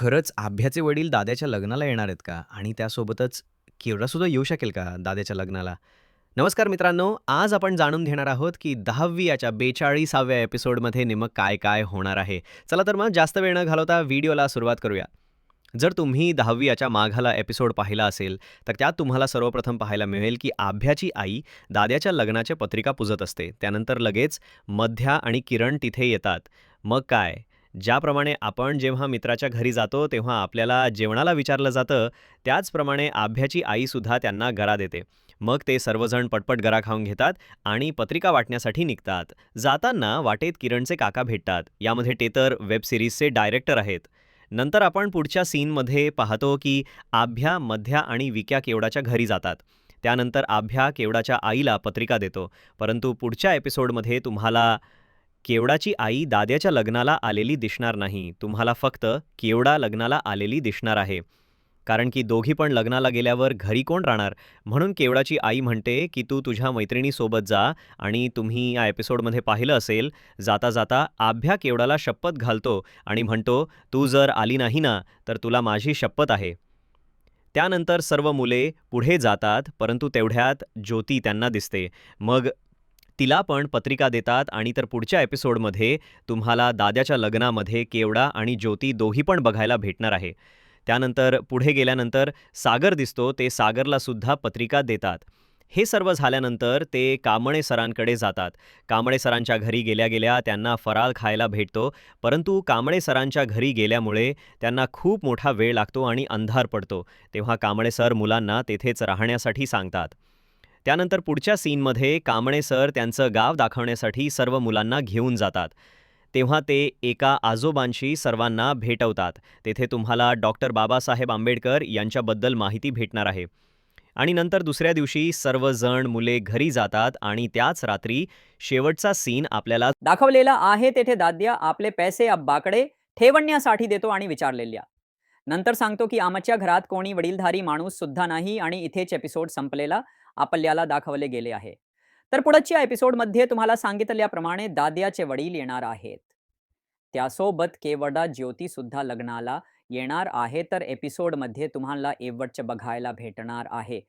खरंच आभ्याचे वडील दाद्याच्या लग्नाला येणार आहेत का? आणि त्यासोबतच केवढासुद्धा येऊ शकेल का दाद्याच्या लग्नाला? नमस्कार मित्रांनो, आज आपण जाणून घेणार आहोत की 10वी याच्या 42व्या एपिसोडमध्ये नेमकं काय-काय होणार आहे. चला तर मग जास्त वेळ न घालवता व्हिडिओला सुरुवात करूया. जर तुम्ही 10वी याच्या माघाला एपिसोड पाहिला असेल, तर त्यात तुम्हाला सर्वप्रथम पाहायला मिळेल की आभ्याची आई दाद्याच्या लग्नाच्या पत्रिका पुजत असते. त्यानंतर लगेच मध्या आणि किरण तिथे येतात. मग काय, ज्याप्रमाणे आपण जेव्हा मित्राच्या घरी जातो, तेव्हा आपल्याला जेवणाला विचारलं जातं, त्याचप्रमाणे आभ्याची आईसुद्धा त्यांना गरा देते. मग ते सर्वजण पटपट गरा खाऊन घेतात आणि पत्रिका वाटण्यासाठी निघतात. जाताना वाटेत किरणचे काका भेटतात. यामध्ये ते तर वेब सिरीजचे डायरेक्टर आहेत. नंतर आपण पुढच्या सीनमध्ये पाहतो की आभ्या, मध्या आणि विक्या केवडाच्या घरी जातात. त्यानंतर आभ्या केवडाच्या आईला पत्रिका देतो. परंतु पुढच्या एपिसोडमध्ये तुम्हाला केवडाची आई दाद्याच्या लग्नाला आलेली दिसणार नाही. तुम्हाला फक्त केवडा लग्नाला आलेली दिसणार आहे. कारण की दोघी पण लग्नाला गेल्यावर घरी कोण राहणार? म्हणून केवडाची आई म्हणते की तू तुझ्या मैत्रिणीसोबत जा आणि तुम्ही या एपिसोडमध्ये पाहिलं असेल, जाता-जाता आभ्या केवडाला शपथ घालतो आणि म्हणतो, "तू जर आली नाही ना, तर तुला माझी शपथ आहे." त्यानंतर सर्व मुले पुढे जातात, परंतु तेवढ्यात ज्योती त्यांना दिसते. मग तिला पण पत्रिका देतात आणि तर पुढच्या एपिसोडमध्ये तुम्हाला दाद्याच्या लग्नामध्ये केवडा आणि ज्योती दोही पण बघायला भेटणार आहे. त्यानंतर पुढे गेल्यानंतर सागर दिसतो. ते सागरला सुद्धा पत्रिका देतात. हे सर्व झाल्यानंतर ते कांबळे सरांकडे जातात. कांबळे सरांच्या घरी गेल्या-गेल्या त्यांना फराळ खायला भेटतो. परंतु कांबळे सरांच्या घरी गेल्यामुळे त्यांना खूप मोठा वेळ लागतो आणि अंधार पडतो. तेव्हा कांबळे सर मुलांना तेथेच राहण्यासाठी सांगतात. त्यानंतर पुढच्या सीनमध्ये कांबळे सर त्यांचं गाव दाखवण्यासाठी सर्व मुलांना घेऊन जातात. तेव्हा ते एका आजोबांशी सर्वांना भेटवतात. तेथे तुम्हाला डॉक्टर बाबासाहेब आंबेडकर यांच्याबद्दल माहिती भेटणार आहे. आणि नंतर दुसऱ्या दिवशी सर्वजण मुले घरी जातात आणि त्याच रात्री शेवटचा सीन आपल्याला दाखवलेला आहे तेथे दाद्या आपले पैसे अब्बाकडे ठेवण्यासाठी देतो आणि विचारलेल्या नंतर सांगतो की आमच्या घरात कोणी वडीलधारी माणूस सुद्धा नाही आणि इथेच एपिसोड संपलेला आपल्याला दाखवले गेले आहे. तर पुढच्या एपिसोडमध्ये तुम्हाला सांगितल्याप्रमाणे दाद्याचे वडील येणार आहेत. त्यासोबत केवडा ज्योती सुद्धा लग्नाला येणार आहे. तर एपिसोडमध्ये तुम्हाला एवढचं बघायला भेटणार आहे.